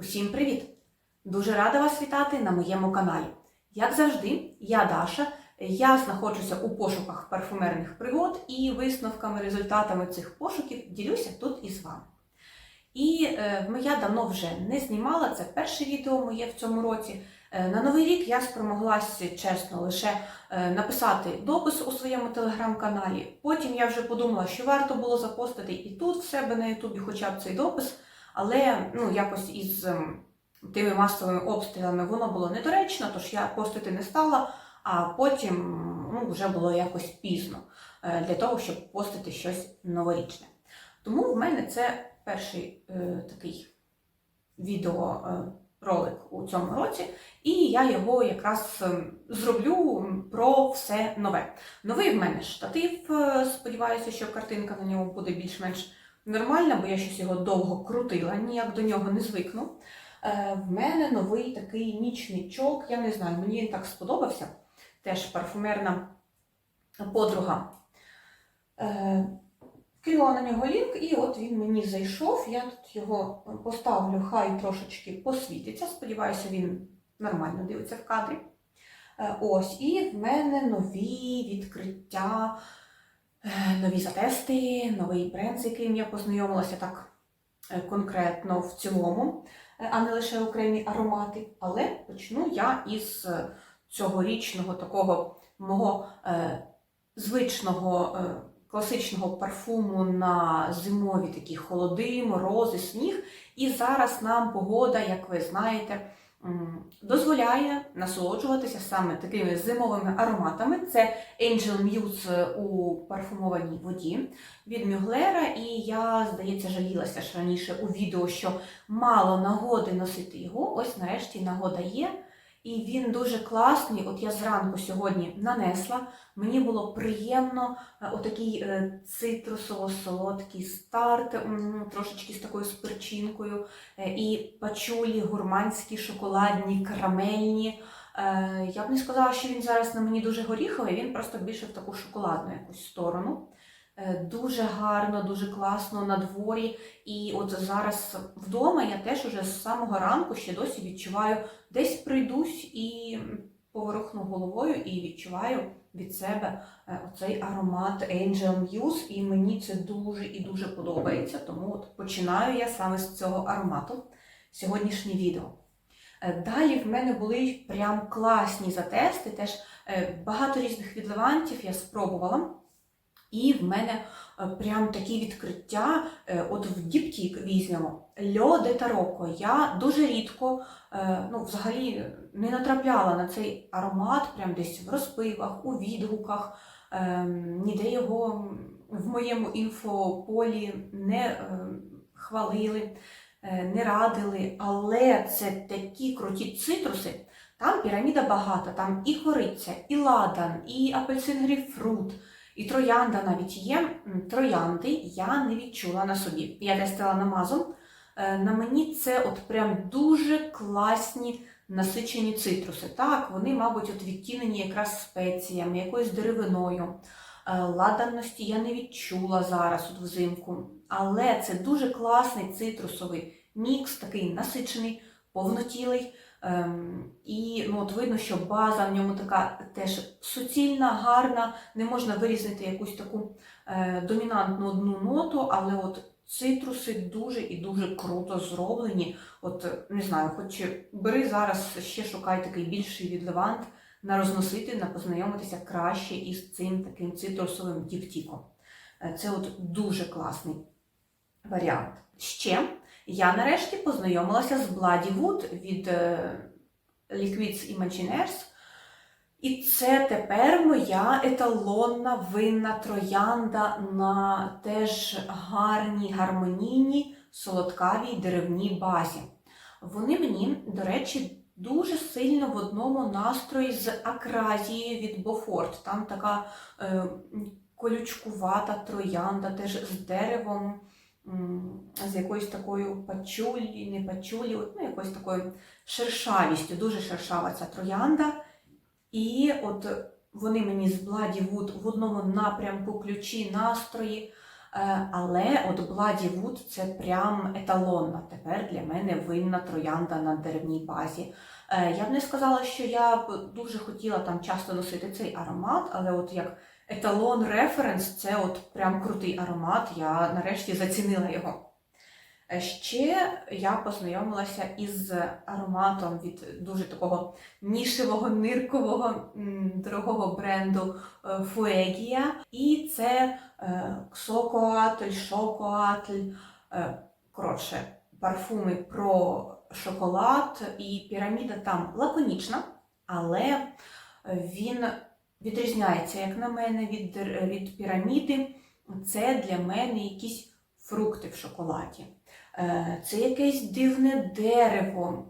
Усім привіт! Дуже рада вас вітати на моєму каналі. Як завжди, я Даша. Я знаходжуся у пошуках парфумерних пригод і висновками, результатами цих пошуків ділюся тут із вами. І е, я давно вже не знімала, це перше відео моє в цьому році. Е, на новий рік я спромоглася чесно лише е, написати допис у своєму телеграм-каналі. Потім я вже подумала, що варто було запостити і тут в себе на Ютубі хоча б цей допис, але ну, якось із ем, тими масовими обстрілами воно було недоречно, тож я постити не стала, а потім ну, вже було якось пізно е, для того, щоб постити щось новорічне. Тому в мене це перший е, такий відеоролик у цьому році, і я його якраз ем, зроблю про все нове. Новий в мене штатив, е, сподіваюся, що картинка на ньому буде більш-менш нормальна, бо я щось його довго крутила, ніяк до нього не звикну. Е, В мене новий такий нічничок, я не знаю, мені він так сподобався. Теж парфумерна подруга. Е, Кинула на нього лінк, і от він мені зайшов. Я тут його поставлю, хай трошечки посвітиться. Сподіваюся, він нормально дивиться в кадрі. Е, Ось, і в мене нові відкриття, нові затести, новий бренд, з яким я познайомилася так е, конкретно в цілому, е, а не лише окремі аромати. Але почну я із е, цьогорічного такого мого е, звичного. е, класичного парфуму на зимові такі холоди, морози, сніг. І зараз нам погода, як ви знаєте, дозволяє насолоджуватися саме такими зимовими ароматами. Це Angel Muse у парфумованій воді від Мюглера. І я, здається, жалілася ж раніше у відео, що мало нагоди носити його. Ось нарешті нагода є. І він дуже класний. От я зранку сьогодні нанесла. Мені було приємно е, отакий е, цитрусово-солодкий старт, трошечки з такою спирчинкою, е, і пачулі, гурманські, шоколадні, карамельні. Я б не сказала, що він зараз на мені дуже горіховий, він просто більше в таку шоколадну якусь сторону. Е, Дуже гарно, дуже класно на дворі. І от зараз вдома я теж уже з самого ранку ще досі відчуваю, десь прийдусь і поворухну головою і відчуваю від себе е, оцей аромат Angel Muse, і мені це дуже і дуже подобається. Тому от починаю я саме з цього аромату сьогоднішнє відео. Е, Далі в мене були прям класні затести, теж багато різних відливантів я спробувала. І в мене е, прям такі відкриття, е, от в Діптік візьмемо. Льо де Тароко. Я дуже рідко, е, ну, взагалі не натрапляла на цей аромат, прям десь в розпивах, у відгуках. Е, Ніде його в моєму інфополі не хвалили, не радили, але це такі круті цитруси. Там піраміда багата, там і кориця, і ладан, і апельсин грейпфрут. І троянда навіть є. Троянди я не відчула на собі. Я тестила намазом. Е, На мені це от прям дуже класні насичені цитруси. Так, вони, мабуть, от відтінені якраз спеціями, якоюсь деревиною. Е, Ладанності я не відчула зараз от взимку. Але це дуже класний цитрусовий мікс, такий насичений, повнотілий. Ем, і ну, от видно, що база в ньому така теж суцільна, гарна, не можна вирізнити якусь таку е, домінантну одну ноту, але от цитруси дуже і дуже круто зроблені. От не знаю, хоч бери зараз ще шукай такий більший відливант на розносити, на познайомитися краще із цим таким цитрусовим дівтіком. Е, Це от дуже класний варіант. Ще я нарешті познайомилася з Bloody Wood від е, Liquids Imaginaires. І це тепер моя еталонна винна троянда на теж гарній, гармонійній, солодкавій деревній базі. Вони мені, до речі, дуже сильно в одному настрої з акразією від Бофорт. Там така е, колючкувата троянда, теж з деревом, з якоюсь такою пачулі, не пачулі, ну, якоюсь такою шершавістю, дуже шершава ця троянда. І от вони мені з Bloody Wood в одному напрямку ключі, настрої. Е, Але от Bloody Wood це прям еталонна тепер для мене винна троянда на деревній базі. Е, Я б не сказала, що я б дуже хотіла там часто носити цей аромат, але от як еталон референс, це от прям крутий аромат. Я нарешті зацінила його. Е, Ще я познайомилася із ароматом від дуже такого нішевого, ниркового, дорогого бренду Fuegia. І це е, Ксокоатль, Шокоатль. е, Коротше, парфуми про шоколад, і піраміда там лаконічна, але він відрізняється, як на мене, від, від піраміди. Це для мене якісь фрукти в шоколаді. Е, Це якесь дивне дерево,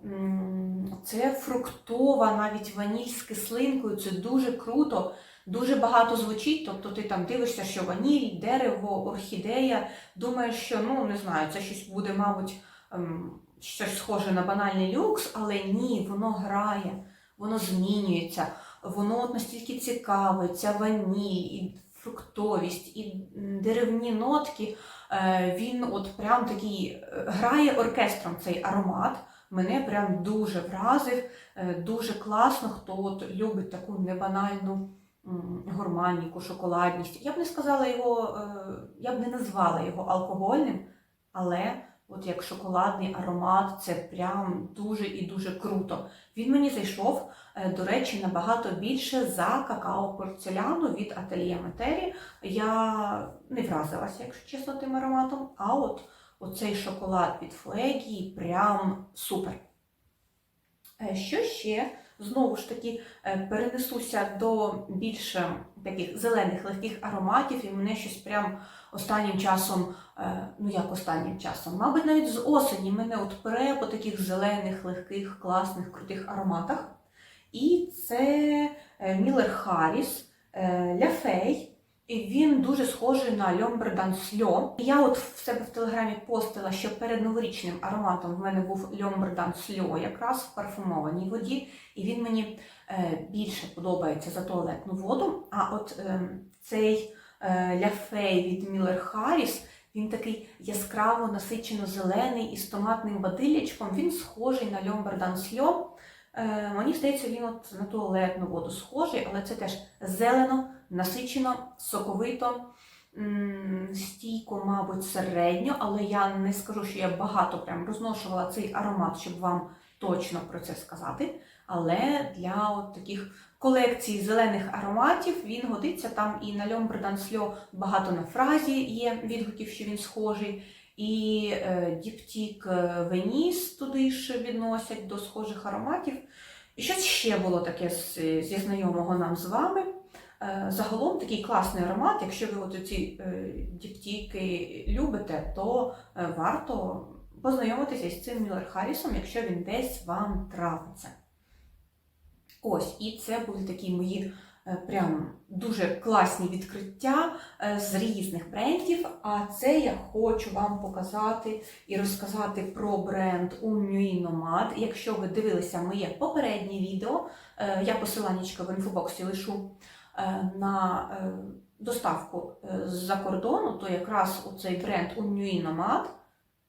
це фруктова, навіть ваніль з кислинкою. Це дуже круто, дуже багато звучить. Тобто ти там дивишся, що ваніль, дерево, орхідея. Думаєш, що ну не знаю, це щось буде, мабуть, ем, щось схоже на банальний люкс, але ні, воно грає, воно змінюється, воно от настільки цікаве, ця ваніль, і фруктовість, і деревні нотки. Е, Він от прям такий е, грає оркестром цей аромат. Мене прям дуже вразив, е, дуже класно, хто от любить таку небанальну гурманіку, шоколадність. Я б не сказала його, я б не назвала його алкогольним, але от як шоколадний аромат, це прям дуже і дуже круто. Він мені зайшов, е, до речі, набагато більше за какао порцеляну від Atelier Матері. Я не вразилася, якщо чесно, тим ароматом, а от оцей шоколад від Флегі прям супер. Е, Що ще? Знову ж таки, е, перенесуся до більш е, таких зелених легких ароматів, і мене щось прям останнім часом, е, ну як останнім часом, мабуть, навіть з осені мене от пере по таких зелених, легких, класних, крутих ароматах. І це Міллер Харріс Ляфей. І він дуже схожий на Льомбердан Сльо. Я от в себе в телеграмі постила, що перед новорічним ароматом в мене був Льомбердан Сльо, якраз в парфумованій воді, і він мені е, більше подобається за туалетну воду. А от е, цей е, ляфей від Міллер Харріс, він такий яскраво насичено зелений із томатним бадилячком. Він схожий на Льомбердан Сльо. Е, мені здається, він от на туалетну воду схожий, але це теж зелено, насичено, соковито, стійко, мабуть, середньо, але я не скажу, що я багато прям розношувала цей аромат, щоб вам точно про це сказати. Але для от таких колекцій зелених ароматів він годиться там і на Льомбердан Сльо багато на фразі є відгуків, що він схожий. І е, Діптік е, Веніс туди ж відносять до схожих ароматів. І щось ще було таке зі знайомого нам з вами. Е, Загалом такий класний аромат. Якщо ви от ці е, діптіки любите, то е, варто познайомитися з цим Міллер Харрісом, якщо він десь вам трапиться. Ось, і це були такі мої прям дуже класні відкриття з різних брендів. А це я хочу вам показати і розказати про бренд Unui Nomad. Якщо ви дивилися моє попереднє відео, я посиланнячка в інфобоксі лишу на е, доставку е, з-за кордону, то якраз у цей бренд Unui Nomad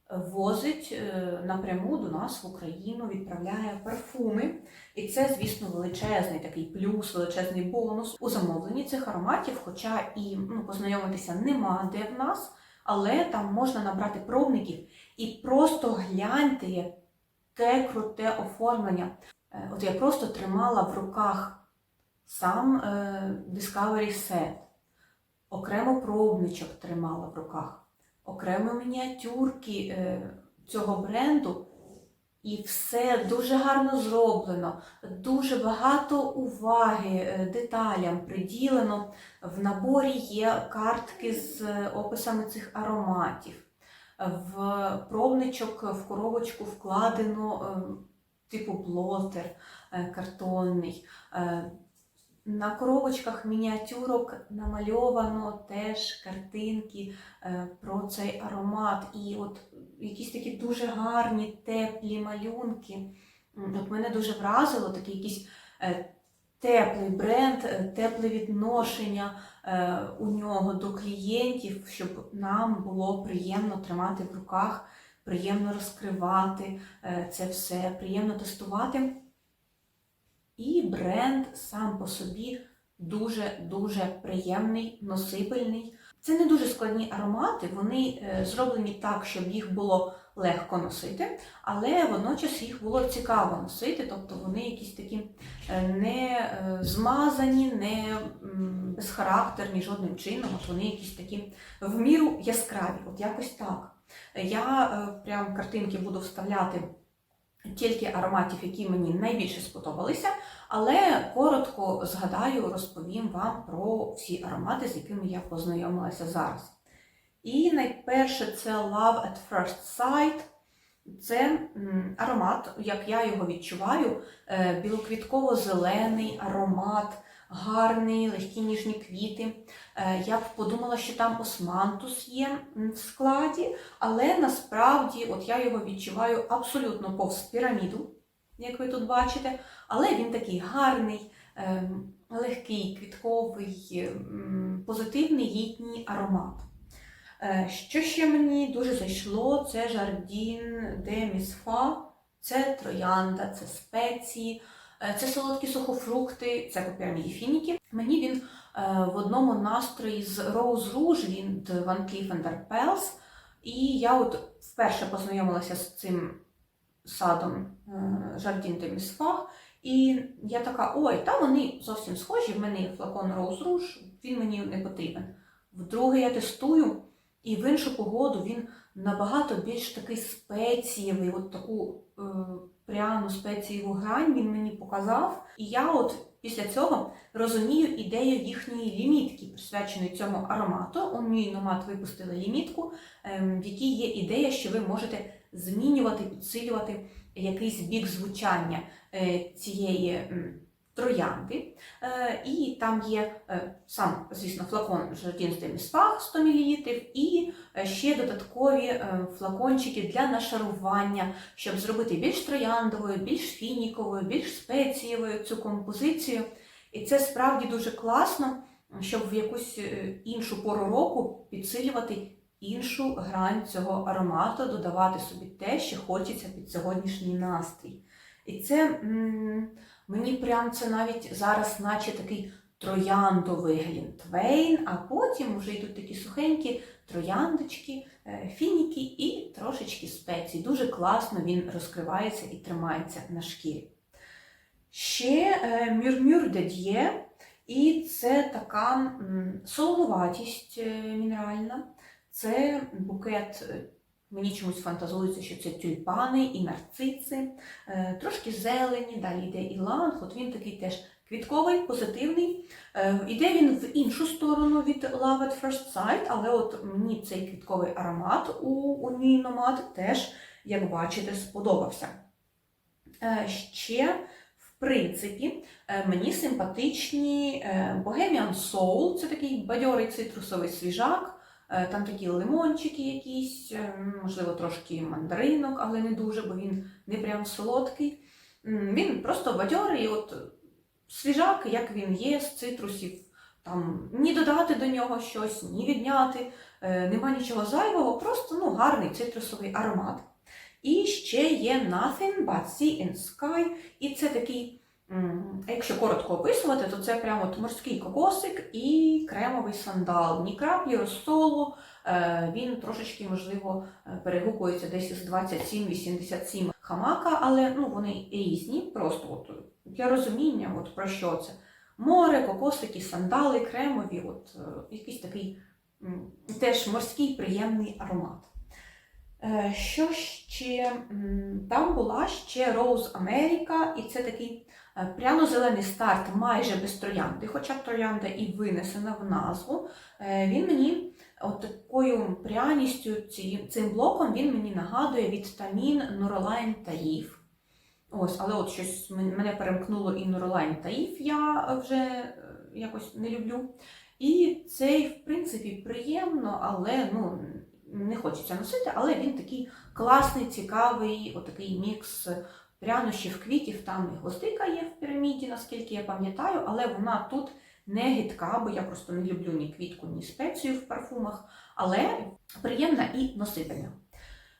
возить е, напряму до нас в Україну, відправляє парфуми. І це, звісно, величезний такий плюс, величезний бонус у замовленні цих ароматів, хоча і ну, познайомитися нема де в нас, але там можна набрати пробників і просто гляньте, яке круте оформлення. Е, От я просто тримала в руках сам е, Discovery Set, окремо пробничок тримала в руках, окремо мініатюрки е, цього бренду. І все дуже гарно зроблено, дуже багато уваги е, деталям приділено. В наборі є картки з описами цих ароматів. В пробничок в коробочку вкладено типу блотер е, картонний. На коробочках мініатюрок намальовано теж картинки е, про цей аромат. І от якісь такі дуже гарні, теплі малюнки. От мене дуже вразило такі якісь е, теплий бренд, е, тепле відношення у нього до клієнтів, щоб нам було приємно тримати в руках, приємно розкривати це все, приємно тестувати. І бренд сам по собі дуже-дуже приємний, носибельний. Це не дуже складні аромати, вони е, зроблені так, щоб їх було легко носити, але водночас їх було цікаво носити, тобто вони якісь такі е, не е, змазані, не безхарактерні жодним чином. От вони якісь такі в міру яскраві, от якось так. Я прям картинки буду вставляти тільки ароматів, які мені найбільше сподобалися, але коротко згадаю, розповім вам про всі аромати, з якими я познайомилася зараз. І найперше це Love at First Sight. Це аромат, як я його відчуваю, е, білоквітково-зелений аромат, гарний, легкі ніжні квіти. Е, Я б подумала, що там османтус є в складі, але насправді от я його відчуваю абсолютно повз піраміду, як ви тут бачите. Але він такий гарний, ем, легкий, квітковий, позитивний літній аромат. Е, Що ще мені дуже зайшло, це Жардін де Місфа, це троянда, це спеції, це солодкі сухофрукти, це по піраміді фініки. Мені він е, в одному настрої з Rose Rouge від Van Cleef Arpels. І я от вперше познайомилася з цим садом Жардін де Місфа. І я така, ой, та вони зовсім схожі, в мене є флакон Rose Rouge, він мені не потрібен. Вдруге я тестую, і в іншу погоду він набагато більш такий спецієвий, от таку е, пряну спецієву грань він мені показав. І я от після цього розумію ідею їхньої лімітки, присвяченої цьому аромату. У мій номат випустили лімітку, ем, в якій є ідея, що ви можете змінювати, підсилювати якийсь бік звучання е, цієї троянди. Е, І там є е, сам, звісно, флакон de Misfach 100 мл і е, ще додаткові флакончики для нашарування, щоб зробити більш трояндовою, більш фініковою, більш спецієвою цю композицію. І це справді дуже класно, щоб в якусь іншу пору року підсилювати іншу грань цього аромату, додавати собі те, що хочеться під сьогоднішній настрій. І це мені прям це навіть зараз, наче такий трояндовий глінтвейн, а потім вже йдуть такі сухенькі трояндочки, е, фініки і трошечки спецій. Дуже класно він розкривається і тримається на шкірі. Ще е, мюрмюр де д'є, і це така солонуватість е, мінеральна. Це букет, мені чомусь фантазується, що це тюльпани і нарцици, е, трошки зелені, далі йде іланг, от він такий теж квітковий, позитивний. Е, Іде він в іншу сторону від Love at First Sight, але от мені цей квітковий аромат у, у мій номад теж, як бачите, сподобався. Е, Ще, в принципі, е, мені симпатичні е, Bohemian Soul, це такий бадьорий цитрусовий свіжак. Е, Там такі лимончики якісь, е, можливо, трошки мандаринок, але не дуже, бо він не прям солодкий. Він просто бадьорий, от свіжак, як він є, з цитрусів. Там ні додати до нього щось, ні відняти, е, нема нічого зайвого, просто ну, гарний цитрусовий аромат. І ще є Nothing But Sea and Sky, і це такий, м, якщо коротко описувати, то це прямо от морський кокосик і кремовий сандал. Ні краплі розсолу, е, він трошечки, можливо, е, перегукується десь з 27-87 хамака, але ну, вони різні, просто от, для розуміння, от про що це. Море, кокосики, сандали, кремові, от е, якийсь такий теж морський приємний аромат. Е, Що ще? Там була ще Rose America, і це такий е, пряно-зелений старт майже без троянди, хоча троянда і винесена в назву. Е, Він мені от такою пряністю, цим блоком він мені нагадує вітамін Норолайн Таїв. Ось, але от щось мене перемкнуло і Норолайн Таїв я вже якось не люблю. І цей, в принципі, приємно, але ну, не хочеться носити, але він такий класний, цікавий, отакий мікс прянощів, квітів, там і гвоздика є в піраміді, наскільки я пам'ятаю, але вона тут не гидка, бо я просто не люблю ні квітку, ні спецію в парфумах, але приємна і носибельна.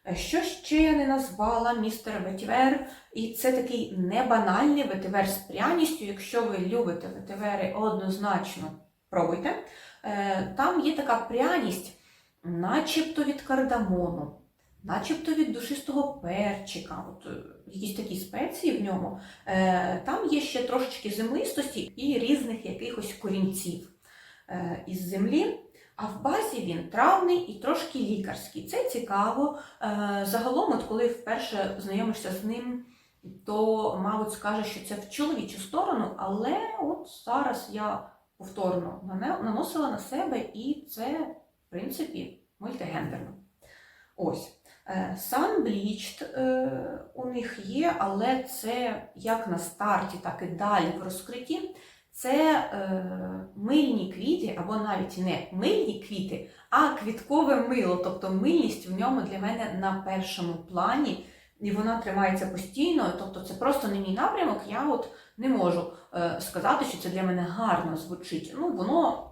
Е, Що ще я не назвала містер ветівер, і це такий небанальний ветивер з пряністю. Якщо ви любите ветивери, однозначно пробуйте. Е, Там є така пряність, начебто від кардамону, начебто від душистого перчика, от е, якісь такі спеції в ньому. Е, Там є ще трошечки землистості і різних якихось корінців е, із землі. А в базі він травний і трошки лікарський. Це цікаво. Загалом, от коли вперше знайомишся з ним, то, мабуть, скаже, що це в чоловічу сторону, але от зараз я повторно наносила на себе, і це, в принципі, мультигендерно. Ось. Е, Sunbleached е, у них є, але це як на старті, так і далі в розкритті. Це е, мильні квіти, або навіть не мильні квіти, а квіткове мило. Тобто мильність в ньому для мене на першому плані, і вона тримається постійно. Тобто це просто не мій напрямок. Я от не можу сказати, що це для мене гарно звучить. Ну, воно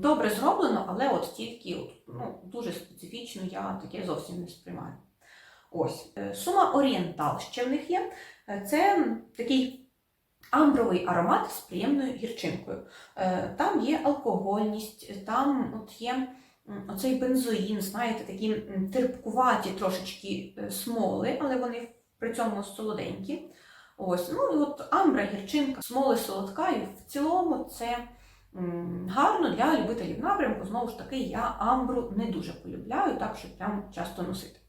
добре зроблено, але от тільки от, ну, дуже специфічно я таке зовсім не сприймаю. Ось. Е, Сума Орієнтал ще в них є. Е, Це такий амбровий аромат з приємною гірчинкою. Е, Там є алкогольність, там от є оцей бензоїн, знаєте, такі терпкуваті трошечки смоли, але вони при цьому солоденькі. Ось, ну і от амбра, гірчинка, смоли солодка, і в цілому це гарно для любителів напрямку. Знову ж таки, я амбру не дуже полюбляю, так щоб прям часто носити.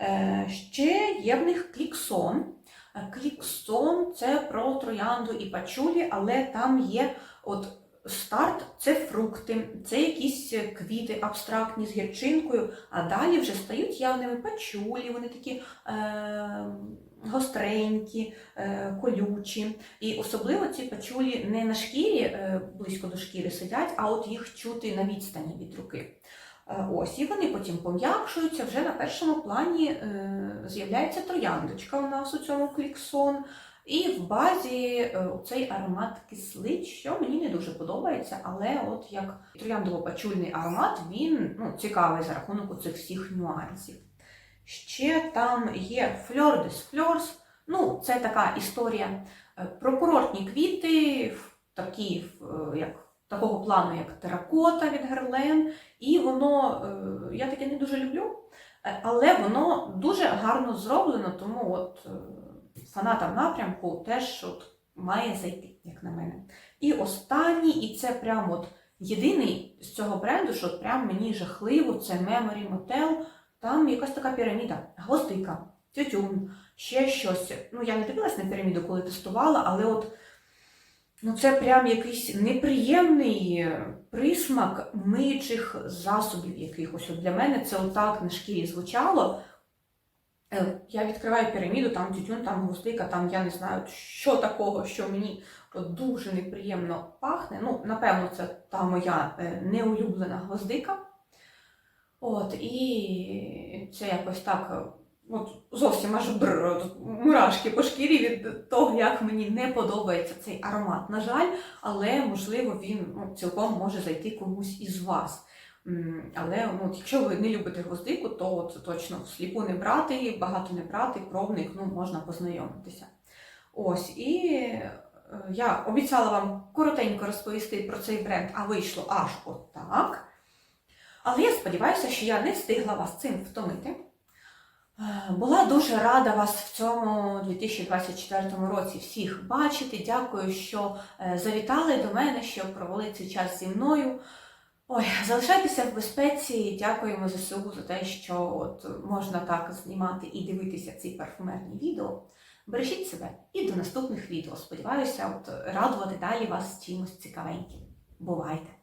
Е, ще є в них кліксон. Е, Кліксон це про троянду і пачулі, але там є от старт це фрукти, це якісь квіти абстрактні з гірчинкою, а далі вже стають явними пачулі, вони такі е, гостренькі, е, колючі. І особливо ці пачулі не на шкірі, е, близько до шкіри сидять, а от їх чути на відстані від руки. Е, Ось, і вони потім пом'якшуються. Вже на першому плані е, з'являється трояндочка у нас у цьому кліксон. І в базі е, цей аромат кислить, що мені не дуже подобається, але от як трояндово-пачульний аромат, він ну, цікавий за рахунок цих всіх нюансів. Ще там є Fleur des Ну, це така історія е, про курортні квіти, такі, е, як, такого плану, як теракота від Герлен. І воно, я таке не дуже люблю, але воно дуже гарно зроблено, тому от фанатам напрямку теж от має зайти, як на мене. І останній, і це прям от єдиний з цього бренду, що от прям мені жахливо, це Memory Motel. Там якась така піраміда, гвоздика, тютюн, ще щось. Ну, я не дивилась на піраміду, коли тестувала, але от ну, це прям якийсь неприємний присмак миючих засобів якихось. От для мене це отак на шкірі звучало. Е, Я відкриваю піраміду, там тютюн, там гвоздика, там я не знаю, що такого, що мені дуже неприємно пахне. Ну, напевно, це та моя е, неулюблена гвоздика. От, і це якось так, е, от зовсім аж бр, мурашки по шкірі від того, як мені не подобається цей аромат. На жаль, але можливо він ну, цілком може зайти комусь із вас. Але ну, якщо ви не любите гвоздику, то от точно всліпу не брати, багато не брати, пробник, ну, можна познайомитися. Ось, і е, я обіцяла вам коротенько розповісти про цей бренд, а вийшло аж от так. Але я сподіваюся, що я не встигла вас цим втомити. Е, Була дуже рада вас в цьому 2024 році всіх бачити. Дякую, що е, завітали до мене, що провели цей час зі мною. Ой, залишайтеся в безпеці. Дякуємо ЗСУ за те, що от можна так знімати і дивитися ці парфумерні відео. Бережіть себе і до наступних відео. Сподіваюся, от радувати далі вас чимось цікавеньким. Бувайте!